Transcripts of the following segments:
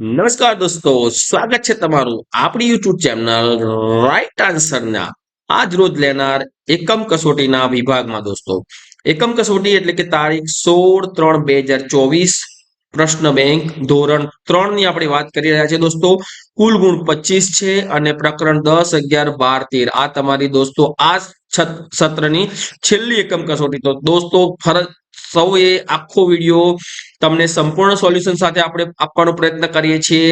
નમસ્કાર દોસ્તો, સ્વાગત છે તમારું આપણી યુટ્યુબ ચેનલ રાઈટ આન્સરના આજ રોજ લેનાર એકમ કસોટીના વિભાગમાં દોસ્તો. એકમ કસોટી એટલે કે તારીખ સોળ ત્રણ બે હજાર ચોવીસ, પ્રશ્ન બેંક ધોરણ ત્રણની આપણે વાત કરી રહ્યા છીએ દોસ્તો. કુલ ગુણ પચીસ છે અને પ્રકરણ દસ, અગિયાર, બાર, તેર. આ તમારી દોસ્તો આ સત્રની છેલ્લી એકમ કસોટી. તો દોસ્તો, ફરજ સૌએ આખો વીડિયો તમને સંપૂર્ણ સોલ્યુશન સાથે આપણે આપવાનો પ્રયત્ન કરીએ છીએ.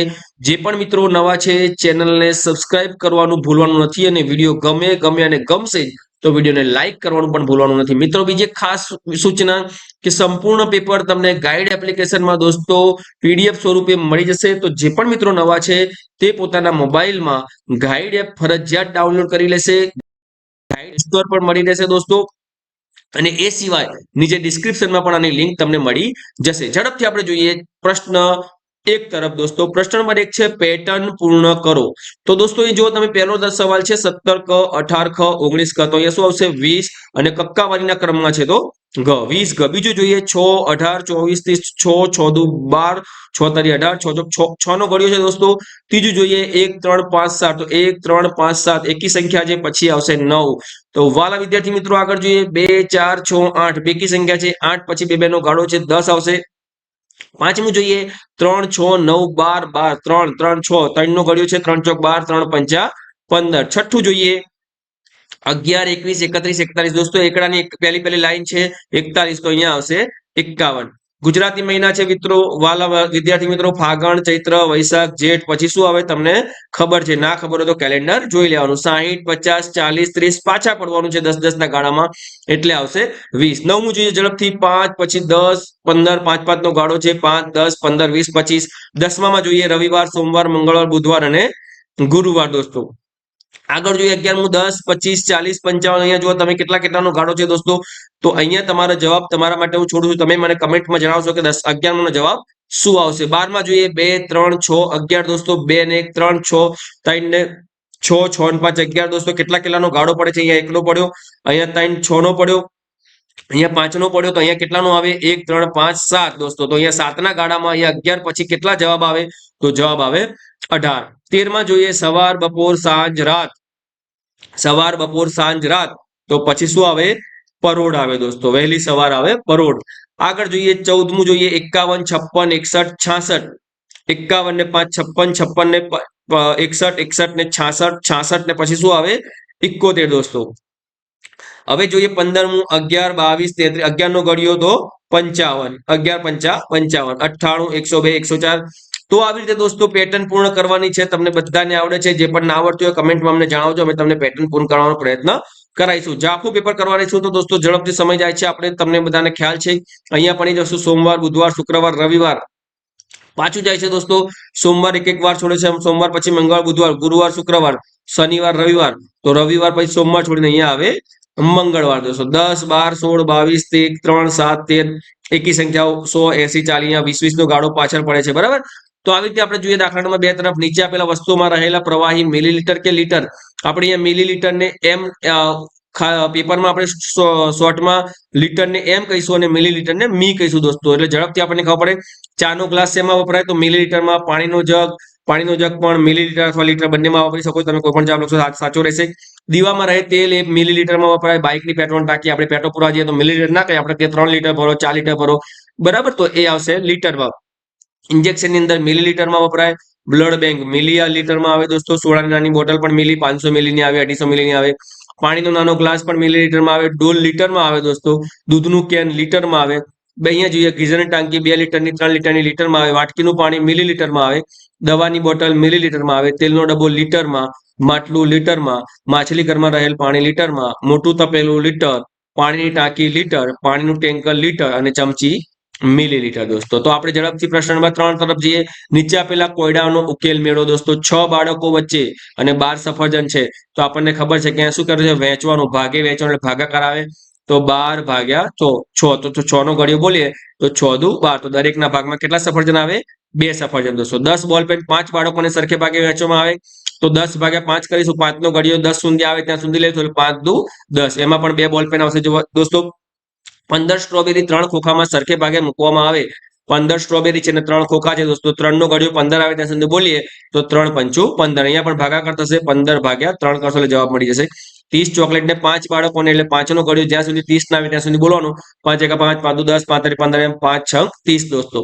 જે પણ મિત્રો નવા છે ચેનલને સબસ્ક્રાઇબ કરવાનું ભૂલવાનું નથી અને વીડિયો ગમે ગમે અને ગમશે તો વિડીયોને લાઇક કરવાનું પણ ભૂલવાનું નથી. મિત્રો, બીજી ખાસ સૂચના કે સંપૂર્ણ પેપર તમને ગાઈડ એપ્લિકેશનમાં દોસ્તો પીડીએફ સ્વરૂપે મળી જશે. તો જે પણ મિત્રો નવા છે, તે પોતાના મોબાઈલમાં ગાઈડ એપ ફરજિયાત ડાઉનલોડ કરી લેશે. ગાઈડ સ્ટોર પર મળી રહેશે દોસ્તો. અને એ સિવાય નીચે ડિસ્ક્રિપ્શનમાં પણ આની લિંક તમને મળી જશે. ઝડપથી આપણે જોઈએ પ્રશ્ન એક તરફ દોસ્તો, પ્રશ્ન નંબર એક છે પેટર્ન પૂર્ણ કરો. તો દોસ્તો એ જો તમે પહેલો દસ સવાલ છે, સત્તર ક અઢાર ખ, ઓગણીસ ક, તો અહીંયા શું આવશે? વીસ અને કક્કાવારીના ક્રમમાં છે તો ઘ વીસ ઘ બીજું જોઈએ, છ, અઢાર, ચોવીસ, ત્રીસ, છ છ, દુ, બાર, છ, તારી અઢાર, છ ચોક છ નો ઘડિયો છે દોસ્તો. ત્રીજું જોઈએ, એક, ત્રણ, પાંચ, સાત. તો એક, ત્રણ, પાંચ, સાત. એકી સંખ્યા છે, પછી આવશે નવ. તો વાલા વિદ્યાર્થી મિત્રો આગળ જોઈએ, બે, ચાર, છ, આઠ. બેકી સંખ્યા છે, આઠ, પછી બે બે નો ગાળો છે, દસ આવશે. પાંચમું જોઈએ. ત્રણ, છ, નવ, બાર બાર, ત્રણ ત્રણ, છ ત્રણ નો ગળ્યો છે. ત્રણ, ચોક, બાર, ત્રણ, પંચા, પંદર. છઠ્ઠું જોઈએ. અગિયાર, એકવીસ, એકત્રીસ, એકતાલીસ. દોસ્તો, એકડાની એક પહેલી પહેલી લાઈન છે. એકતાલીસ તો અહીંયા આવશે. એકાવન. ગુજરાતી મહિના છે મિત્રો, વાલા વિદ્યાર્થી મિત્રો, ફાગણ, ચૈત્ર, વૈશાખ, જેઠ, પછી શું આવે તમને ખબર છે? ના ખબર હોય તો કેલેન્ડર જોઈ લેવાનું. સાહીઠ, પચાસ, ચાલીસ, ત્રીસ પાછા પડવાનું છે દસ દસ ના ગાળામાં. એટલે આવશે વીસ. નવમું જોઈએ ઝડપથી પાંચ, પછી દસ, પંદર, પાંચ પાંચ નો ગાળો છે. પાંચ, દસ, પંદર, વીસ, પચીસ. દસમામાં જોઈએ રવિવાર, સોમવાર, મંગળવાર, બુધવાર અને ગુરુવાર દોસ્તો. આગળ જોઈએ અગિયારમું, દસ, પચીસ, ચાલીસ, પંચાવન, અહીંયા જુઓ તમે કેટલા કેટલાનો ગાળો છે દોસ્તો. તો અહીંયા તમારો જવાબ તમારા માટે હું છોડું છું. તમે મને કમેન્ટમાં જણાવશો કે દસ અગિયારમો જવાબ શું આવશે? બારમાં જોઈએ, બે, ત્રણ, છ, અગિયાર દોસ્તો, બે ને એક, ત્રણ, છ, ત્રણ ને છ છ ને પાંચ, અગિયાર દોસ્તો, કેટલા કેટલાનો ગાળો પડે છે? અહીંયા એકનો પડ્યો, અહીંયા ત્રણ છ નો પડ્યો, અહીંયા પાંચ નો પડ્યો, તો અહીંયા કેટલાનો આવે? એક, ત્રણ, પાંચ, સાત દોસ્તો. તો અહીંયા સાતના ગાળામાં અહીંયા અગિયાર પછી કેટલા જવાબ આવે? તો જવાબ આવે અઢાર. તેરમાં જોઈએ સવાર, બપોર, સાંજ, રાત. સવાર, બપોર, સાંજ, રાત. તો પછી શું આવે? પરોઢ આવે દોસ્તો. વહેલી સવાર આવે પરોઢ. આગળ જોઈએ ચૌદમું જોઈએ એકાવન, છપ્પન, એકસઠ, છાસઠ. એકાવન ને પાંચ, છપ્પન છપ્પન ને એકસઠ એકસઠ ને છાસઠ છાસઠ ને પછી શું આવે? ઇકોતેર દોસ્તો. હવે જોઈએ પંદરમું, અગિયાર, બાવીસ, તેત્રીસ. અગિયાર નો ગળ્યો તો પંચાવન. અગિયાર, પંચા, પંચાવન. અઠ્ઠાણું, એકસો બે, એકસો ચાર. તો આવી રીતે દોસ્તો પેટર્ન પૂર્ણ કરવાની છે. તમને બધાને આવડે છે. જે પણ ના આવડતું હોય કમેન્ટમાં અમને જણાવજો. અમે તમને પેટર્ન પૂર્ણ કરવાનો પ્રયત્ન કરાઈશું. જાફું પેપર કરવાની છું, તો દોસ્તો ઝડપથી સમય જાય છે. આપણે તમને બધાને ખ્યાલ છે. અહીંયા પણ જશું સોમવાર, બુધવાર, શુક્રવાર, રવિવાર પાછું જાય છે દોસ્તો. સોમવાર એક એક વાર છોડે છે. સોમવાર પછી મંગળવાર, બુધવાર, ગુરુવાર, શુક્રવાર, શનિવાર, રવિવાર. તો રવિવાર પછી સોમવાર છોડીને અહીંયા આવે મંગળવાર દોસ્તો. દસ, બાર, સોળ, બાવીસ તેર ત્રણ, સાત, તેર, એકી સંખ્યાઓ સો એસી ચાલી વીસ વીસ નો ગાળો પાછળ પડે છે. બરાબર? તો આવી રીતે આપણે જોઈએ દાખલા બે તરફ નીચે આપેલા વસ્તુમાં રહેલા પ્રવાહી મિલીલીટર કે લીટર. આપણે અહીંયા મિલીલીટર ને એમ પેપરમાં આપણે શોર્ટમાં લીટરને એમ કહીશું અને મિલીલીટરને મી કહીશું દોસ્તો. એટલે ઝડપથી આપણને ખબર પડે, ચાનો ગ્લાસ શેમાં વપરાય? તો મિલીલીટરમાં પાણીનો જગ પાણીનો જગ પણ મિલીલીટર અથવા લીટર બંનેમાં વાપરી શકો. તમે કોઈ પણ જવાબ લખશો સાચો રહેશે. દીવામાં રહે તેલ એ મિલીલીટરમાં વપરાય. બાઇકની પેટ્રોલ ટાંકી આપણે પેટ્રોલ પૂરવા જઈએ તો મિલીલીટર ના કહીએ. આપણે ત્રણ લીટર ભરો, ચાર લીટર ભરો. બરાબર? તો એ આવશે લીટરમાં ઇન્જેક્શનની અંદર મિલીલીટરમાં વપરાય. બ્લડ બેંક મિલી લીટરમાં આવે દોસ્તો. સોડાની નાની બોટલ પણ મિલી પાંચસો મિલીની આવે, અઢીસો મિલીની આવે. પાણીનો નાનો ગ્લાસ પણ મિલીલીટરમાં આવે. ડોલ લીટરમાં આવે દોસ્તો. દૂધનું કેન લીટરમાં આવે. બે અહીંયા જોઈએ ગીઝરની ટાંકી બે લીટરની, ત્રણ લીટરની લીટરમાં આવે. વાટકીનું પાણી મિલીલીટરમાં આવે. દવાની બોટલ મિલીલીટરમાં આવે. તેલનો ડબ્બો લીટરમાં, માટલું લીટરમાં, માછલી ઘરમાં રહેલ પાણી લીટરમાં, મોટું તપેલું લીટર, પાણીની ટાંકી લીટર, પાણીનું ટેન્કર લીટર અને ચમચી મિલીલીટર દોસ્તો. તો આપણે ઝડપથી પ્રશ્ન નંબર ત્રણ તરફ જઈએ. નીચે આપેલા કોયડાનો ઉકેલ મેળવો દોસ્તો. છ બાળકો વચ્ચે અને બાર સફરજન છે. તો આપણને ખબર છે કે શું કરે છે? વેચવાનું ભાગે વેચવાનું એટલે ભાગાકાર આવે. તો બાર ભાગ્યા છ. તો છ નો ઘડિયો બોલીએ તો છ દુ બાર. તો દરેકના ભાગમાં કેટલા સફરજન આવે? બે સફરજન દોસ્તો. દસ બોલ પેન પાંચ બાળકોને સરખે ભાગે વહેંચવામાં આવે. તો દસ ભાગ્યા પાંચ કરીશું. પાંચ નો ઘડિયો દસ સુધી આવે ત્યાં સુધી લઈશું. પાંચ દુ દસ. એમાં પણ બે બોલ પેન આવશે. જો દોસ્તો પંદર સ્ટ્રોબેરી ત્રણ ખોખામાં સરખે ભાગે મૂકવામાં આવે. પંદર સ્ટ્રોબેરી છે ને ત્રણ ખોખા છે દોસ્તો. ત્રણ નો ઘડિયો પંદર આવે ત્યાં સુધી બોલીએ તો ત્રણ પંચું પંદર. અહીંયા પણ ભાગાકાર થશે. પંદર ભાગ્યા ત્રણ કરશો એટલે જવાબ મળી જશે. ત્રીસ ચોકલેટ ને પાંચ બાળકોને એટલે પાંચ નો ઘડિયો જ્યાં સુધી ત્રીસ ના આવે ત્યાં સુધી બોલવાનું. પાંચ એકા પાંચ પાંચ દસ, પાંચ પંદર એમ પાંચ છ, ત્રીસ દોસ્તો.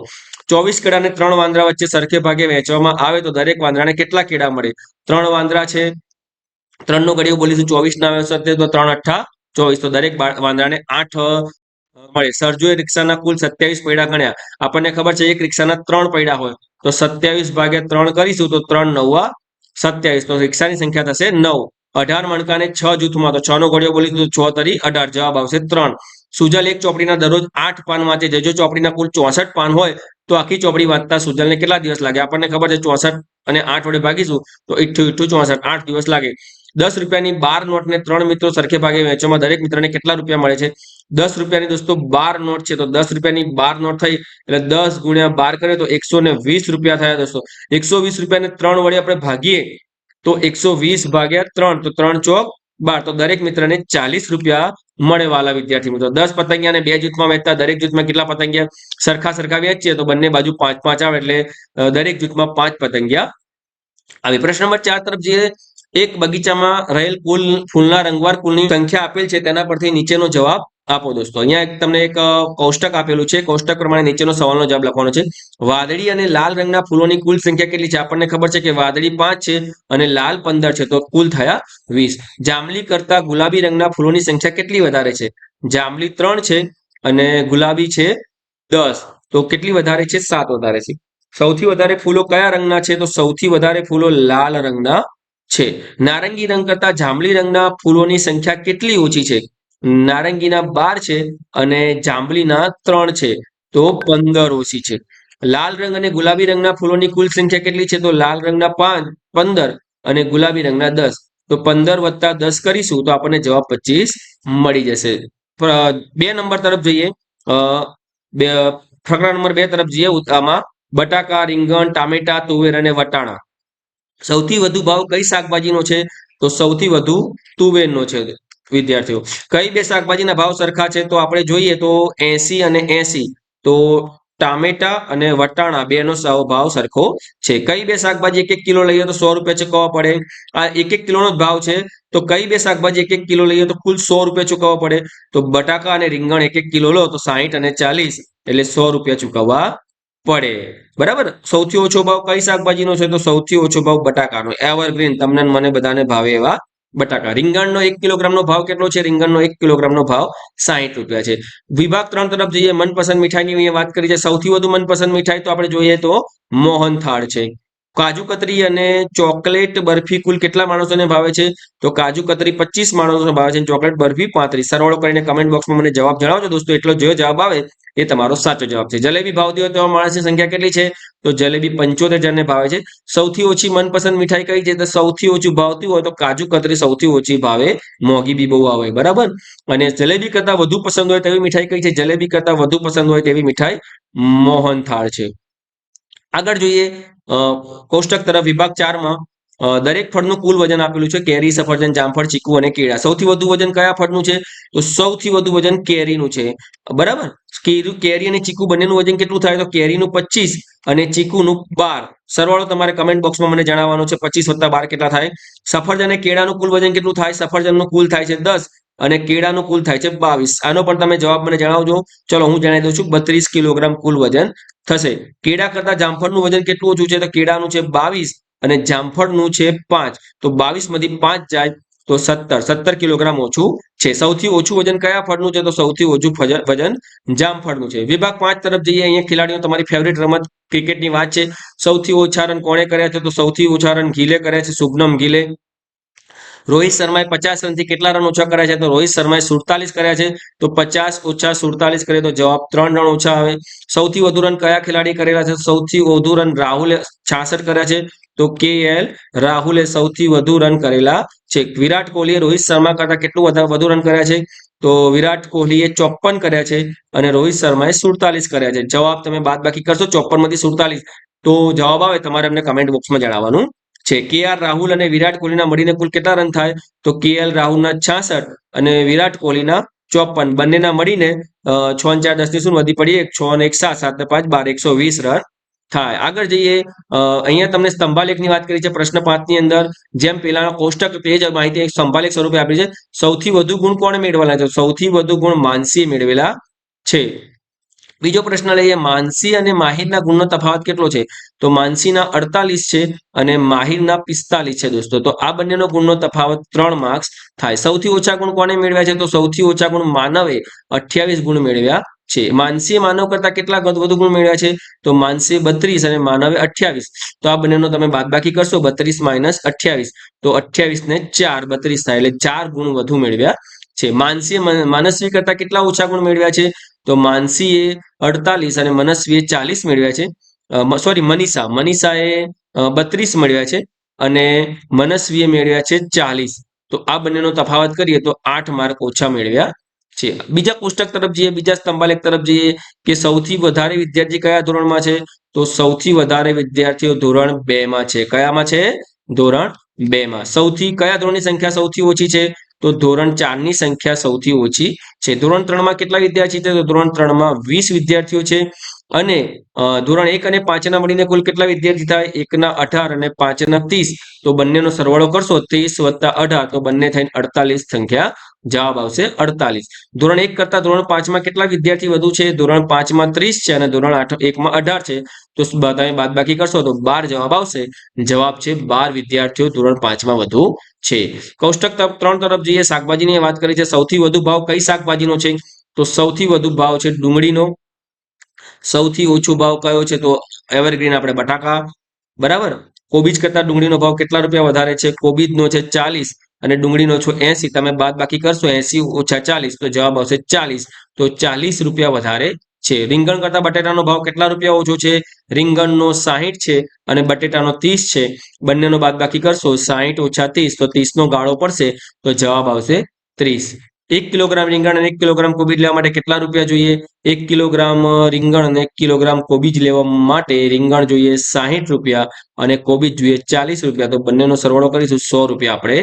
ચોવીસ કેળાને ત્રણ વાંદરા વચ્ચે સરખે ભાગે વહેંચવામાં આવે તો દરેક વાંદરાને કેટલા કેળા મળે? ત્રણ વાંદરા છે. ત્રણ નો ઘડિયો બોલીશું ચોવીસ ના આવે તો ત્રણ અઠ્ઠા ચોવીસ. તો દરેક વાંદરાને આઠ મળે સરજુએ રિક્ષાના કુલ સત્યાવીસ પૈડા ગણ્યા. આપણને ખબર છે એક રિક્ષાના ત્રણ પૈડા હોય. તો સત્યાવીસ ભાગ્યા ત્રણ કરીશું તો ત્રણ નવા સત્યાવીસ. તો રિક્ષાની સંખ્યા થશે નવ. અઢાર મણકાને છ જૂથમાં. તો છ નો ઘડિયો બોલીશું છ તરી અઢાર. જવાબ આવશે ત્રણ. સુજલ એક ચોપડીના દરરોજ આઠ પાન વાંચે છે. જો ચોપડીના કુલ ચોસઠ પાન હોય, તો આખી ચોપડી વાંચતા સુજલને કેટલા દિવસ લાગે? આપણને ખબર છે ચોસઠ અને આઠ વડે ભાગીશું તો ઇઠ્ઠું ઇઠ્ઠું ચોસઠ. આઠ દિવસ લાગે. દસ રૂપિયાની બાર નોટને ત્રણ મિત્રો સરખે ભાગે વેચવામાં દરેક મિત્રને કેટલા રૂપિયા મળે છે? દસ રૂપિયાની દોસ્તો બાર નોટ છે, તો દસ રૂપિયાની બાર નોટ થઈ એટલે દસ ગુણ્યા બાર કરીએ તો એકસો ને વીસ રૂપિયા થયા દોસ્તો. એકસો વીસ રૂપિયાને ત્રણ વડે આપણે ભાગીએ, તો એકસો વીસ ભાગ્યા ત્રણ, તો ત્રણ ચોક બાર. તો દરેક મિત્રને ચાલીસ રૂપિયા મળે વાલા વિદ્યાર્થી મિત્રો દસ પતંગિયાને બે જૂથમાં વેચતા દરેક જૂથમાં કેટલા પતંગિયા? સરખા સરખા વેચીએ તો બંને બાજુ પાંચ પાંચ આવે એટલે દરેક જૂથમાં પાંચ પતંગિયા આવે. પ્રશ્ન નંબર ચાર તરફ જઈએ. એક બગીચામાં રહેલ કુલ ફૂલના રંગવાર કુલની સંખ્યા આપેલ છે, તેના પરથી નીચેનો જવાબ આપો દોસ્તો. અહીંયા તમને એક કોષ્ટક આપેલું છે. કોષ્ટક પ્રમાણે નીચેનો સવાલનો જવાબ લખવાનો છે. વાદળી અને લાલ રંગના ફૂલોની કુલ સંખ્યા કેટલી છે? આપણને ખબર છે કે વાદળી પાંચ છે અને લાલ પંદર છે, તો કુલ થયા વીસ. જાંબલી કરતા ગુલાબી રંગના ફૂલોની સંખ્યા કેટલી વધારે છે? જાંબલી ત્રણ છે અને ગુલાબી છે દસ. તો કેટલી વધારે છે? સાત વધારે છે. સૌથી વધારે ફૂલો કયા રંગના છે? તો સૌથી વધારે ફૂલો લાલ રંગના છે. નારંગી રંગ કરતા જાંબલી રંગના ફૂલોની સંખ્યા કેટલી ઓછી છે? નારંગીના બાર છે અને જાંબલીના ત્રણ છે. તો પંદર ઓછી છે. લાલ રંગ અને ગુલાબી રંગના ફૂલોની કુલ સંખ્યા કેટલી છે? તો લાલ રંગના પાંચ, પંદર અને ગુલાબી રંગના દસ. તો પંદર વત્તા દસ કરીશું તો આપણને જવાબ પચીસ મળી જશે. બે નંબર તરફ જઈએ. પ્રકરણ નંબર બે તરફ જઈએ આમાં બટાકા, રીંગણ, ટામેટા, તુવેર અને વટાણા. સૌથી વધુ ભાવ કઈ શાકભાજીનો છે? તો સૌથી વધુ તુવેરનો છે, વિદ્યાર્થીઓ. કઈ બે શાકભાજીના ભાવ સરખા છે? તો આપણે જોઈએ તો એસી અને એસી. તો ટામેટા અને વટાણા બેનો સાવ ભાવ સરખો છે. કઈ બે શાકભાજી એક એક કિલો લઈએ તો સો રૂપિયા ચૂકવવા પડે? આ એક એક કિલોનો જ ભાવ છે. તો કઈ બે શાકભાજી એક એક કિલો લઈએ તો કુલ સો રૂપિયા ચૂકવવા પડે? તો બટાકા અને રીંગણ એક એક કિલો લો તો સાહીઠ અને ચાલીસ એટલે સો રૂપિયા ચૂકવવા પડે. બરાબર? સૌથી ઓછો ભાવ કઈ શાકભાજીનો છે? તો સૌથી ઓછો ભાવ બટાકાનો. એવરગ્રીન તમને મને બધાને ભાવે એવા બટાકા. રીંગણનો એક કિલોગ્રામનો ભાવ કેટલો છે? રીંગણનો એક કિલોગ્રામનો ભાવ સાહીઠ રૂપિયા છે. વિભાગ ત્રણ તરફ જઈએ. મનપસંદ મીઠાઈની વાત કરી છે. સૌથી વધુ મનપસંદ મીઠાઈ તો આપણે જોઈએ તો મોહનથાળ છે. કાજુ કતરી અને ચોકલેટ બરફી કુલ કેટલા માણસોને ભાવે છે? તો કાજુ કતરી પચીસ માણસોને ભાવે છે ચોકલેટ બરફી પાંત્રીસ. સરવાળો કરીને કમેન્ટ બોક્સમાં મને જવાબ જણાવજો દોસ્તો. એટલો જો જવાબ આવે એ તમારો સાચો જવાબ છે. જલેબી ભાવતી હોય તો માણસની સંખ્યા કેટલી છે? તો જલેબી પંચોતેર જણને ભાવે છે. સૌથી ઓછી મનપસંદ મીઠાઈ કઈ છે? તો સૌથી ઓછું ભાવતી હોય તો કાજુ કતરી સૌથી ઓછી ભાવે મોંઘી બી બહુ આવે બરાબર? અને જલેબી કરતા વધુ પસંદ હોય તેવી મીઠાઈ કઈ છે? જલેબી કરતા વધુ પસંદ હોય તેવી મીઠાઈ મોહનથાળ છે. આગળ જોઈએ કોષ્ટક તરફ વિભાગ ચારમાં દરેક ફળનું કુલ વજન આપેલું છે, કેરી, સફરજન, જામફળ, ચીકુ અને કેળા. સૌથી વધુ વજન કયા ફળનું છે? તો સૌથી વધુ વજન કેરીનું છે. બરાબર? કેરી અને ચીકુ બંનેનું વજન કેટલું થાય? તો કેરીનું પચીસ અને ચીકુનું બાર. સરવાળો તમારે કમેન્ટ બોક્સમાં મને જણાવવાનો છે, પચીસ વત્તા બાર કેટલા થાય? સફરજન અને કેળાનું કુલ વજન કેટલું થાય? સફરજનનું કુલ થાય છે દસ. અને કેળાનું કુલ થાય છે બાવીસ. આનો પણ તમે જવાબ મને જણાવજો. ચલો, હું જણાવી દઉં છું, બત્રીસ કિલોગ્રામ કુલ વજન થશે. કેળા કરતા જામફળનું વજન કેટલું ઓછું છે? તો કેળાનું છે બાવીસ અને જામફળનું છે પાંચ. તો બાવીસમાંથી પાંચ જાય તો સત્તર. સત્તર કિલોગ્રામ ઓછું છે. સૌથી ઓછું વજન કયા ફળનું છે? તો સૌથી ઓછું વજન જામફળનું છે. વિભાગ પાંચ તરફ જઈએ. અહીંયા ખેલાડીઓ, તમારી ફેવરિટ રમત ક્રિકેટની વાત છે. સૌથી ઓછા રન કોણે કર્યા છે? તો સૌથી ઓછા રન ગીલે કર્યા છે. શુભનમ ગીલે. રોહિત શર્માએ પચાસ રનથી કેટલા રન ઓછા કર્યા છે? તો રોહિત શર્માએ સુડતાલીસ કર્યા છે. તો પચાસ ઓછા સુડતાલીસ કરે તો જવાબ ત્રણ રન ઓછા આવે. સૌથી વધુ રન કયા ખેલાડી કરેલા છે? સૌથી વધુ રન રાહુલે છાસઠ કર્યા છે. તો કે એલ રાહુલે સૌથી વધુ રન કરેલા છે. વિરાટ કોહલીએ રોહિત શર્મા કરતા કેટલું વધુ રન કર્યા છે? તો વિરાટ કોહલીએ ચોપન કર્યા છે અને રોહિત શર્માએ સુડતાલીસ કર્યા છે. જવાબ તમે બાદ બાકી કરશો. ચોપનમાંથી સુડતાલીસ. તો જવાબ આવે. તમારે અમને કમેન્ટ બોક્સમાં જણાવવાનું છે. કે રાહુલ અને વિરાટ કોહલીના મળીને કુલ કેટલા રન થાય? તો કે રાહુલના છાસઠ અને વિરાટ કોહલીના ચોપન. બંનેના મળીને છ ચાર દસની શું વધી પડી એક છ ને એક સાત. સાત પાંચ, બાર, એકસો વીસ રન થાય. આગળ જઈએ અહીંયા તમને સ્તંભાલેખની વાત કરી છે પ્રશ્ન પાંચની અંદર. જેમ પેલા કોષ્ટક તે માહિતી એક સ્તંભાલેખ સ્વરૂપે આપી છે. સૌથી વધુ ગુણ કોણ મેળવેલા છે? સૌથી વધુ ગુણ માનસીએ મેળવેલા છે. બીજો પ્રશ્ન લઈએ, માનસી અને માહિરના ગુણનો તફાવત કેટલો છે? તો માનસીના અડતાલીસ છે અને માહિરના પિસ્તાલીસ છે દોસ્તો. તો આ બંનેનો ગુણનો તફાવત ત્રણ માર્ક્સ થાય. સૌથી ઓછા ગુણ કોને મેળવ્યા છે? તો સૌથી ઓછા ગુણ માનવે અઠ્યાવીસ ગુણ મેળવ્યા છે. માનસીએ માનવ કરતા કેટલા વધુ ગુણ મેળવ્યા છે? તો માનસીએ બત્રીસ અને માનવે અઠ્યાવીસ. તો આ બંનેનો તમે બાદબાકી કરશો, બત્રીસ માઇનસ અઠ્યાવીસ. તો અઠ્યાવીસ ને ચાર, બત્રીસ થાય. એટલે ચાર ગુણ વધુ મેળવ્યા છે. માનસીએ માનસી કરતા કેટલા ઓછા ગુણ મેળવ્યા છે? તો માનસીએ અડતાલીસ અને મનસ્વીએ ચાલીસ મેળવ્યા છે. સોરી મનીષા. મનીષાએ બત્રીસ મેળવ્યા છે અને મનસ્વીએ મેળવ્યા છે ચાલીસ. તો આ બંનેનો તફાવત કરીએ તો આઠ માર્ક ઓછા મેળવ્યા છે. બીજા કોષ્ટક તરફ જઈએ, બીજા સ્તંભાલેખ તરફ જઈએ કે સૌથી વધારે વિદ્યાર્થી કયા ધોરણમાં છે? તો સૌથી વધારે વિદ્યાર્થીઓ ધોરણ બે માં છે. કયામાં છે? ધોરણ બે માં સૌથી, કયા ધોરણની સંખ્યા સૌથી ઓછી છે? તો ધોરણ ચારની સંખ્યા સૌથી ઓછી છે. ધોરણ ત્રણમાં કેટલા વિદ્યાર્થી છે? તો ધોરણ ત્રણમાં વીસ વિદ્યાર્થીઓ છે. અને ધોરણ એક અને પાંચના મળીને કુલ કેટલા વિદ્યાર્થી થાય? એકના અઢાર અને પાંચના ત્રીસ. તો બંનેનો સરવાળો કરશો, ત્રીસ વત્તા અઢાર. તો બંને થઈને અડતાલીસ સંખ્યા જવાબ આવશે અડતાલીસ. ધોરણ એક કરતા ધોરણ પાંચમાં કેટલા વિદ્યાર્થી વધુ છે? ધોરણ પાંચમાં ત્રીસ છે અને ધોરણ આઠ, એકમાં અઢાર છે. તો તમે બાદબાકી કરશો તો બાર જવાબ આવશે. જવાબ છે બાર વિદ્યાર્થીઓ ધોરણ પાંચમાં વધુ છે. કૌષ્ટક ત્રણ તરફ જઈએ. શાકભાજીની વાત કરી છે. સૌથી વધુ ભાવ કઈ શાકભાજીનો છે? તો સૌથી વધુ ભાવ છે ડુંગળીનો. સૌથી ઓછો ભાવ કયો છે? તો એવરગ્રીન આપણે બટાકા. બરાબર? કોબીજ કરતા ડુંગળીનો ભાવ કેટલા રૂપિયા વધારે છે? કોબીજનો છે ચાલીસ. અને ડુંગળીનો છો એસી, તમે બાદ બાકી કરશો એસી ઓછા ચાલીસ, તો જવાબ આવશે ચાલીસ. તો ચાલીસ રૂપિયા વધારે છે. રીંગણ કરતા બટેટાનો ભાવ કેટલા રૂપિયા ઓછો છે? રીંગણનો સાહીઠ છે અને બટેટાનો ત્રીસ છે. બંનેનો બાદ બાકી કરશો સાહીઠ ઓછા ત્રીસ, તો ત્રીસનો ગાળો પડશે, તો જવાબ આવશે ત્રીસ. એક કિલોગ્રામ રીંગણ અને એક કિલોગ્રામ કોબીજ લેવા માટે કેટલા રૂપિયા જોઈએ? એક કિલોગ્રામ રીંગણ અને એક કિલોગ્રામ કોબીજ લેવા માટે રીંગણ જોઈએ સાહીઠ રૂપિયા અને કોબીજ જોઈએ ચાલીસ રૂપિયા. તો બંનેનો સરવાળો કરીશું, સો રૂપિયા આપણે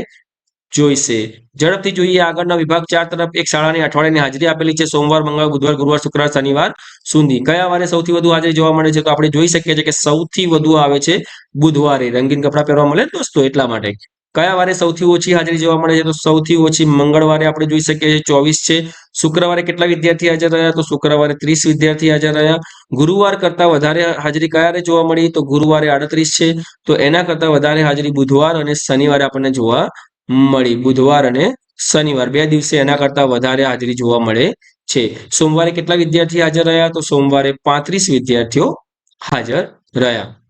જોઈશે. ઝડપથી જોઈએ આગળના વિભાગ ચાર તરફ એક શાળાની અઠવાડિયાની હાજરી આપેલી છે. સોમવાર, મંગળવાર, બુધવાર, ગુરુવાર, શુક્રવાર, શનિવાર સુધી. કયા વારે સૌથી વધુ હાજરી જોવા મળે છે? તો આપણે જોઈ શકીએ છીએ કે સૌથી વધુ આવે છે બુધવારે. રંગીન કપડાં પહેરવા મળે દોસ્તો, એટલા માટે. કયા વારે સૌથી ઓછી હાજરી જોવા મળે છે? તો સૌથી ઓછી મંગળવારે આપણે જોઈ શકીએ છીએ ચોવીસ છે. શુક્રવારે કેટલા વિદ્યાર્થી હાજર રહ્યા? તો શુક્રવારે ત્રીસ વિદ્યાર્થી હાજર રહ્યા. ગુરુવાર કરતા વધારે હાજરી કયારે જોવા મળી? તો ગુરુવારે આડત્રીસ છે. તો એના કરતા વધારે હાજરી બુધવાર અને શનિવારે આપણને જોવા મળી. બુધવાર અને શનિવાર બે દિવસે એના કરતા વધારે હાજરી જોવા મળે છે. સોમવારે કેટલા વિદ્યાર્થી હાજર રહ્યા? તો સોમવારે પાંત્રીસ વિદ્યાર્થીઓ હાજર રહ્યા.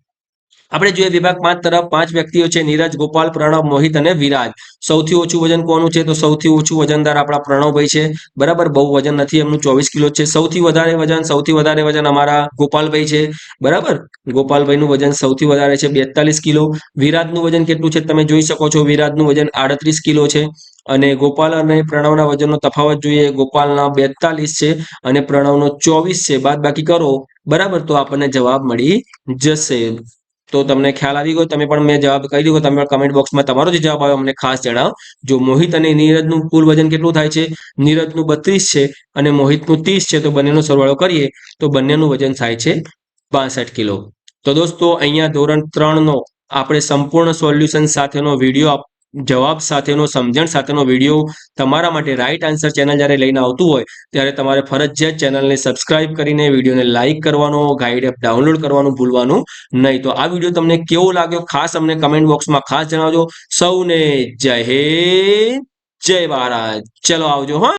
આપણે જોઈએ વિભાગ પાંચ તરફ પાંચ વ્યક્તિઓ છે, નીરજ, ગોપાલ, પ્રણવ, મોહિત અને વિરાજ. સૌથી ઓછું વજન કોનું છે તો સૌથી ઓછું વજનદાર આપણા પ્રણવભાઈ છે. બરાબર? બહુ વજન નથી, એમનું ચોવીસ કિલો છે. સૌથી વધારે વજન, સૌથી વધારે વજન અમારા ગોપાલભાઈ છે. બરાબર? ગોપાલભાઈનું વજન સૌથી વધારે છે, બેતાલીસ કિલો. વિરાજનું વજન કેટલું છે તમે જોઈ શકો છો. વિરાજનું વજન આડત્રીસ કિલો છે. અને ગોપાલ અને પ્રણવના વજનનો તફાવત જોઈએ. ગોપાલના બેતાલીસ છે અને પ્રણવનો ચોવીસ છે. બાદ બાકી કરો. બરાબર? તો આપણને જવાબ મળી જશે. તો તમને ખ્યાલ આવી ગયો, તમે પણ મેં જવાબ કહી દીધો, તમે કમેન્ટ બોક્સમાં તમારો જે જવાબ આવ્યો, અમને ખાસ જણાવો. જો મોહિત અને નીરજનું કુલ વજન કેટલું થાય છે? નીરજનું બત્રીસ છે અને મોહિતનું ત્રીસ છે, તો બંનેનો સરવાળો કરીએ, તો બંનેનું વજન થાય છે બાસઠ કિલો. તો દોસ્તો, અહીંયા ધોરણ ત્રણનો આપણે સંપૂર્ણ સોલ્યુશન સાથેનો વીડિયો જવાબ સાથેનો, સમજણ સાથેનો વીડિયો તમારા માટે રાઈટ આન્સર ચેનલ જ્યારે લઈને આવતું હોય, ત્યારે તમારે ફરજિયાત ચેનલને સબસ્ક્રાઇબ કરીને વિડીયોને લાઇક કરવાનો ગાઈડ એપ ડાઉનલોડ કરવાનું ભૂલવાનું નહીં. તો આ વીડિયો તમને કેવો લાગ્યો ખાસ અમને કમેન્ટ બોક્સમાં ખાસ જણાવજો. સૌને જય જય ભારત. ચલો આવજો, હા.